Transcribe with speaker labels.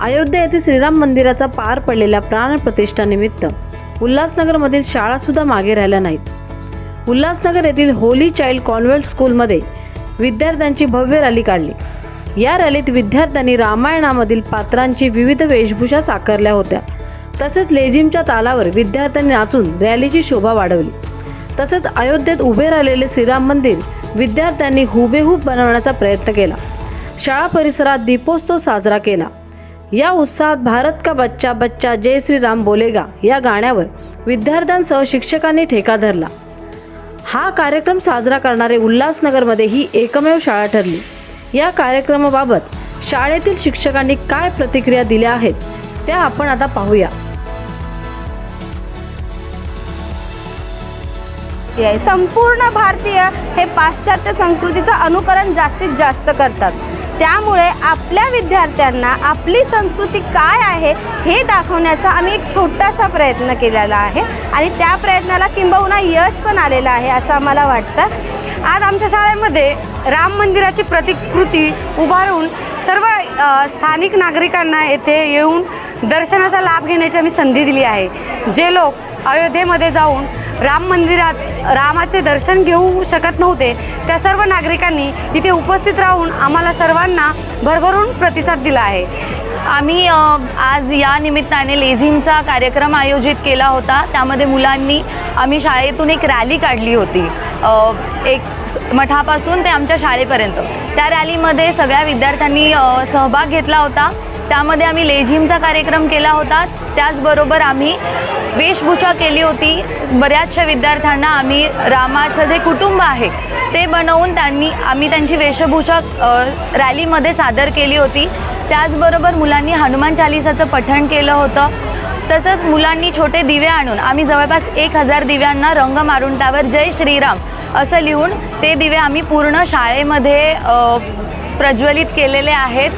Speaker 1: अयोध्या येथे श्रीराम मंदिराचा पार पडलेल्या प्राणप्रतिष्ठानिमित्त उल्हासनगरमधील शाळासुद्धा मागे राहिल्या नाहीत. उल्हासनगर येथील होली चाइल्ड कॉन्व्हेंट स्कूलमध्ये विद्यार्थ्यांची भव्य रॅली काढली. या रॅलीत विद्यार्थ्यांनी रामायणामधील पात्रांची विविध वेशभूषा साकारल्या होत्या. तसेच लेझिमच्या तालावर विद्यार्थ्यांनी नाचून रॅलीची शोभा वाढवली. तसेच अयोध्येत उभे राहिलेले श्रीराम मंदिर विद्यार्थ्यांनी हुबेहूब बनवण्याचा प्रयत्न केला. शाळा परिसरात दीपोत्सव साजरा केला. या उत्साहात भारत का बच्चा बच्चा जय श्रीराम बोलेगा या गाण्यावर विद्यार्थ्यांसह शिक्षकांनी ठेका धरला. हा कार्यक्रम साजरा करणारे उल्हासनगरमध्ये ही एकमेव शाळा ठरली. या कार्यक्रमाबाबत शाळेतील शिक्षकांनी काय प्रतिक्रिया दिल्या आहेत त्या आपण आता पाहूया.
Speaker 2: आहे संपूर्ण भारतीय हे पाश्चात्य संस्कृतीचं अनुकरण जास्तीत जास्त करतात. त्यामुळे आपल्या विद्यार्थ्यांना आपली संस्कृती काय आहे हे दाखवण्याचा आम्ही एक छोटासा प्रयत्न केलेला आहे. आणि त्या प्रयत्नाला किंबहुना यश पण आलेलं आहे असं आम्हाला वाटतं.
Speaker 3: आज आमच्या शाळेमध्ये राम मंदिराची प्रतिकृती उभारून सर्व स्थानिक नागरिकांना येथे येऊन दर्शनाचा लाभ घेण्याची आम्ही संधी दिली आहे. जे लोक अयोध्येमध्ये जाऊन राम मंदिरात रामाचे दर्शन घेऊ शकत नव्हते. त्या सर्व नागरिकांनी इथे उपस्थित राहून आम्हाला सर्वांना भरभरून प्रतिसाद दिला आहे.
Speaker 4: आम्ही आज या निमित्ताने लेझिमचा कार्यक्रम आयोजित केला होता. त्यामध्ये मुलांनी आम्ही शाळेतून एक रॅली काढली होती. एक मठापासून ते आमच्या शाळेपर्यंत. त्या रॅलीमध्ये सगळ्या विद्यार्थ्यांनी सहभाग घेतला होता. त्यामध्ये आम्ही लेझिमचा कार्यक्रम केला होता. त्याचबरोबर आम्ही वेशभूषा केली होती. बऱ्याचशा विद्यार्थ्यांना आम्ही रामाचं जे कुटुंब आहे ते बनवून त्यांनी आम्ही त्यांची वेशभूषा रॅलीमध्ये सादर केली होती. त्याचबरोबर मुलांनी हनुमान चालिसाचं पठण केलं होतं. तसंच मुलांनी छोटे दिवे आणून आम्ही जवळपास एक हजार दिव्यांना रंग मारून त्यावर जय श्रीराम असं लिहून ते दिवे आम्ही पूर्ण शाळेमध्ये प्रज्वलित केलेले आहेत.